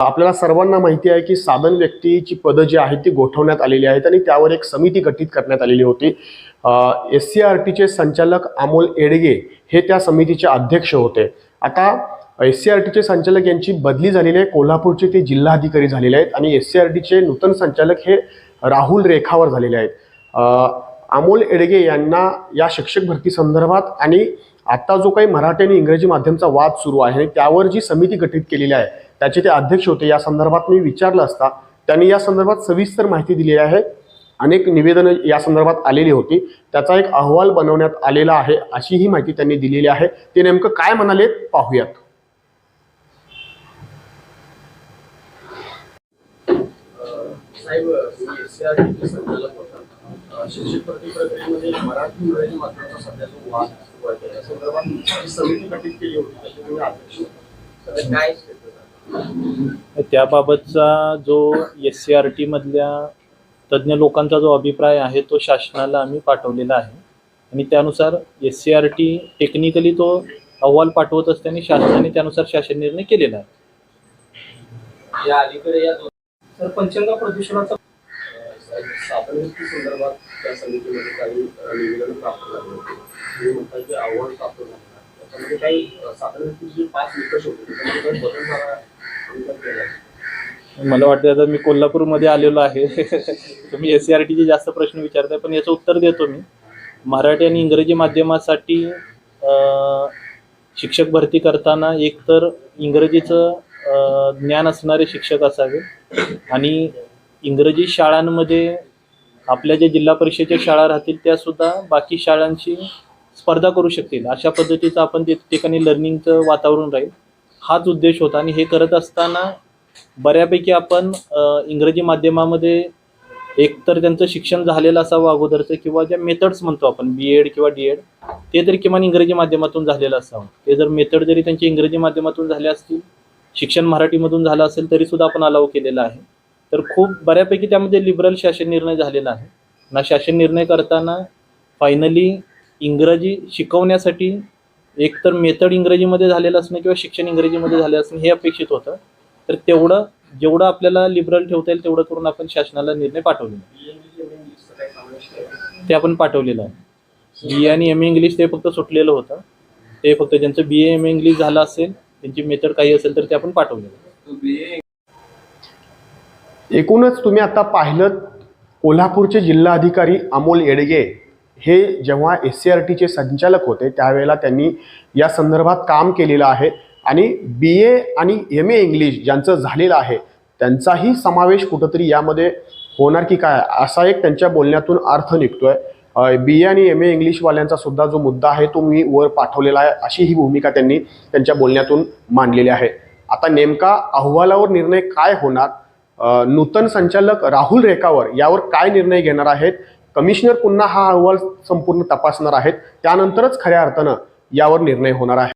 आपल्याला सर्वांना माहिती आहे की साधन व्यक्तीची पदं जी आहेत ती गोठवण्यात आलेली आहेत आणि त्यावर एक समिती गठीत करण्यात आलेली होती. एस सी आर टीचे संचालक अमोल एडगे हे त्या समितीचे अध्यक्ष होते. आता एस सी आर टीचे संचालक यांची बदली झालेली आहे. कोल्हापूरचे ते जिल्हाधिकारी झालेले आहेत आणि एस सी आर टीचे नूतन संचालक हे राहुल रेखावर झालेले आहेत. अमोल एडगे यांना या शिक्षक भरती संदर्भात आणि आता जो काही मराठी आणि इंग्रजी माध्यमचा वाद सुरू आहे त्यावर जी समिती गठीत केलेली आहे त्याचे ते अध्यक्ष होते या संदर्भात मी विचारलं असता त्यांनी या संदर्भात सविस्तर माहिती दिलेली आहे अनेक निवेदनं या संदर्भात आलेली होती त्याचा एक अहवाल बनवण्यात आलेला आहे अशी ही माहिती त्यांनी दिलेली आहे ते नेमकं काय म्हणाले पाहूयात साहेब एससीआरटीचे संचालक होता शिक्षक भरती प्रक्रियेमध्ये मराठी इंग्रजी माध्यमाचा सध्या जो वाद सुरू आहे त्या संदर्भात जी समिती गठीत केली होती त्याचे तुम्ही अध्यक्ष होते. सध्या काय status आहे? त्याबाबतचा जो एस सी आर टी मधल्या तज्ज्ञ लोकांचा जो अभिप्राय आहे तो शासनाला आम्ही पाठवलेला आहे आणि त्यानुसार S C R T technically तो अहवाल पाठवत असताना शासनाने त्यानुसार शासन निर्णय केलेला आहे या अलीकडे या दोन सर पंचगंगा प्रदूषणाचा साधनवृत्ती संदर्भात त्या समितीमध्ये काही निवेदन प्राप्त झाले होते तुम्ही म्हणताय की आव्हान प्राप्त झालं त्याच्यामध्ये काही अं, साधनवृत्तीचे जे पाच निकष होते त्याच्यामध्ये काही बदल झाला अंतर केला मला वाटतं आता मी कोल्हापूरमध्ये आलेलो आहे. तुम्ही एस सी आर टीचे जास्त प्रश्न विचारताय पण याचं उत्तर देतो मी. मराठी आणि इंग्रजी माध्यमासाठी शिक्षक भरती करताना एकतर इंग्रजीचं ज्ञान असणारे शिक्षक असावे आणि इंग्रजी शाळांमध्ये आपल्या ज्या जिल्हा परिषदेच्या शाळा राहतील त्यासुद्धा बाकी शाळांशी स्पर्धा करू शकतील. अशा पद्धतीचं आपण ते ठिकाणी लर्निंगचं वातावरण राहील. हाच उद्देश होता आणि हे करत असताना बऱ्यापैकी आपण इंग्रजी माध्यमामध्ये एकतर त्यांचं शिक्षण झालेलं असावं अगोदरचं किंवा ज्या मेथड्स म्हणतो आपण बी एड किंवा डी एड ते तरी किमान इंग्रजी माध्यमातून झालेलं असावं. ते जर मेथड जरी त्यांची इंग्रजी माध्यमातून झाले असतील शिक्षण मराठीमधून झालं असेल तरी सुद्धा आपण अलाव केलेलं आहे. तर खूप बऱ्यापैकी त्यामध्ये लिबरल शासन निर्णय झालेला आहे. ना शासन निर्णय करताना फायनली इंग्रजी शिकवण्यासाठी एकतर मेथड इंग्रजीमध्ये झालेलं असणं किंवा शिक्षण इंग्रजीमध्ये झालं असणं हे अपेक्षित होतं. तर तेवढं जेवढं आपल्याला लिबरल ठेवता येईल तेवढं करून आपण शासनाला निर्णय पाठवलेला आहे. ते आपण पाठवलेलं आहे. बी ए आणि एम ए इंग्लिश ते फक्त सुटलेलं होतं. ते फक्त ज्यांचं बी ए एम ए इंग्लिश झालं असेल त्यांची मेथड काही असेल तर ते आपण पाठवलेलं एकूणच तुम्ही आता पाहिलं कोल्हापूरचे जिल्हाधिकारी अमोल येडगे हे जेव्हा एस सी आर टीचे संचालक होते त्यावेळेला त्यांनी या संदर्भात काम केलेलं आहे. आणि बी ए आणि एम ए इंग्लिश ज्यांचं झालेलं आहे त्यांचाही समावेश कुठंतरी यामध्ये होणार की काय? असा एक त्यांच्या बोलण्यातून अर्थ निघतोय. बी ए आणि एम ए इंग्लिशवाल्यांचा सुद्धा जो मुद्दा आहे तो मी वर पाठवलेला आहे. अशी ही भूमिका त्यांनी त्यांच्या बोलण्यातून मांडलेली आहे. आता नेमका अहवालावर निर्णय काय होणार? नूतन संचालक राहुल रेखावर यावर काय निर्णय घेणार आहेत? कमिशनर पुन्हा हा अहवाल संपूर्ण तपासणार आहेत. त्यानंतरच खऱ्या अर्थानं यावर निर्णय होणार आहे.